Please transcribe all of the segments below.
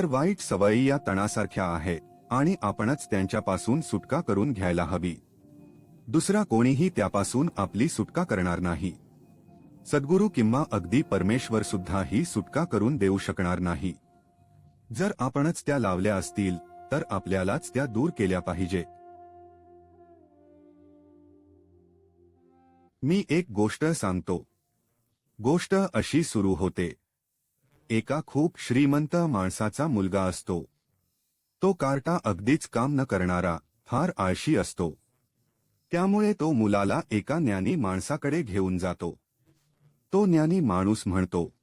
तर वाईट सवयी या तणासारख्या आहेत आणि आपणच त्यांच्यापासून सुटका करून घ्यायला हवी. दुसरा कोणीही त्यापासून आपली सुटका करणार नाही. सद्गुरू किंवा अगदी परमेश्वर सुद्धा ही सुटका करून देऊ शकणार नाही. जर आपणच त्या लावल्या असतील तर आपल्यालाच त्या दूर केल्या पाहिजे. मी एक गोष्ट सांगतो. गोष्ट अशी सुरू होते. एका खूप श्रीमंत माणसाचा मुलगा असतो. तो कार्टा अगदीच काम न करणारा फार आळशी असतो. त्यामुळे तो मुलाला एका ज्ञानी माणसाकडे घेऊन जातो. तो ज्ञानी माणूस म्हणतो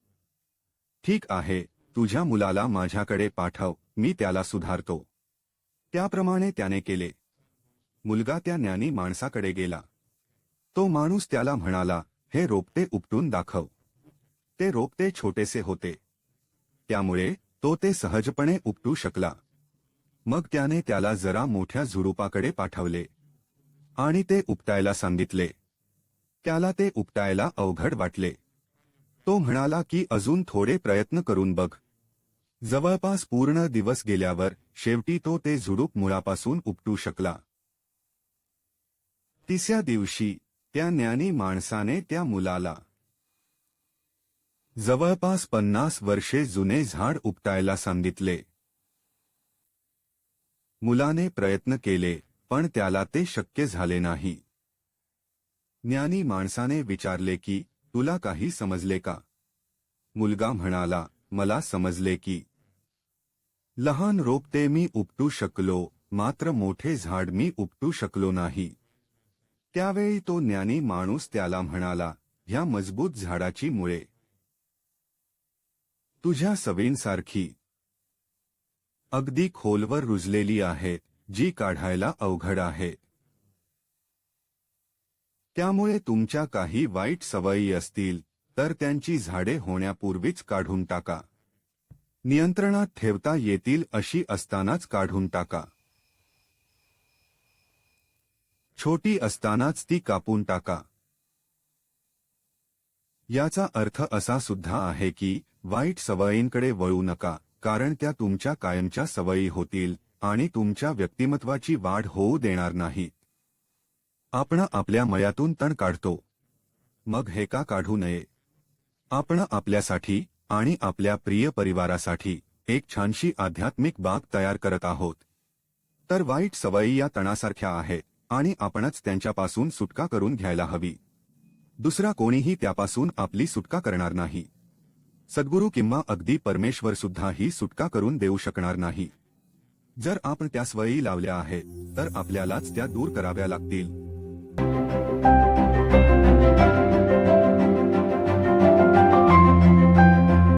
ठीक आहे तुझ्या मुलाला माझ्याकडे पाठव मी त्याला सुधारतो. त्याप्रमाणे त्याने केले. मुलगा त्या ज्ञानी माणसाकडे गेला. तो माणूस त्याला म्हणाला हे रोपटे उपटून दाखव. ते रोपटे छोटेसे होते. त्यामुळे तो ते सहजपणे उपटू शकला. मग त्याने त्याला जरा मोठ्या झुडुपाकडे पाठवले. आणि ते उपटायला सांगितले. त्याला ते उपटायला अवघड वाटले. तो म्हणाला की अजून थोडे प्रयत्न करून बघ. जवळपास पूर्ण दिवस गेल्यावर शेवटी तो ते झुडूप मुळापासून उपटू शकला. तिसऱ्या दिवशी त्या ज्ञानी माणसाने त्या मुलाला जवळपास पन्नास वर्षे जुने झाड उपटायला सांगितले. मुलाने प्रयत्न केले पण त्याला ते शक्य झाले नाही. ज्ञानी माणसाने विचारले की तुला काही समजले का? मुलगा म्हणाला मला समजले की. लहान रोपटे मी उपटू शकलो मात्र मोठे झाड मी उपटू शकलो नाही. त्यावेळी तो ज्ञानी माणूस त्याला म्हणाला ह्या मजबूत झाडाची मुळे तुझ्या सवींसारखी. अगदी खोलवर रुजलेली आहे जी काढायला अवघड आहे. त्यामुळे तुमच्या काही वाईट सवयी असतील तर त्यांची झाडे होण्यापूर्वीच काढून टाका. नियंत्रणात ठेवता येतील अशी असतानाच काढून टाका. छोटी असतानाच ती कापून टाका. याचा अर्थ असा सुद्धा आहे की वाईट सवयींकडे वळू नका कारण त्या तुमच्या कायमच्या सवयी होतील आणि तुमच्या व्यक्तिमत्वाची वाढ होऊ देणार नाही. आपण आपल्या मयातून तण काढतो. मग हे का काढू नये? आपण आपल्यासाठी आणि आपल्या प्रिय परिवारासाठी एक छानशी आध्यात्मिक बाग तयार करत आहोत. तर वाईट सवयी या तणासारख्या आहेत आणि आपणच त्यांच्यापासून सुटका करून घ्यायला हवी. दुसरा कोणीही त्यापासून आपली सुटका करणार नाही. सद्गुरू किंवा अगदी परमेश्वर सुद्धा ही सुटका करून देऊ शकणार नाही. जर आपण त्या सवयी लावल्या आहेत तर आपल्यालाच त्या दूर कराव्या लागतील.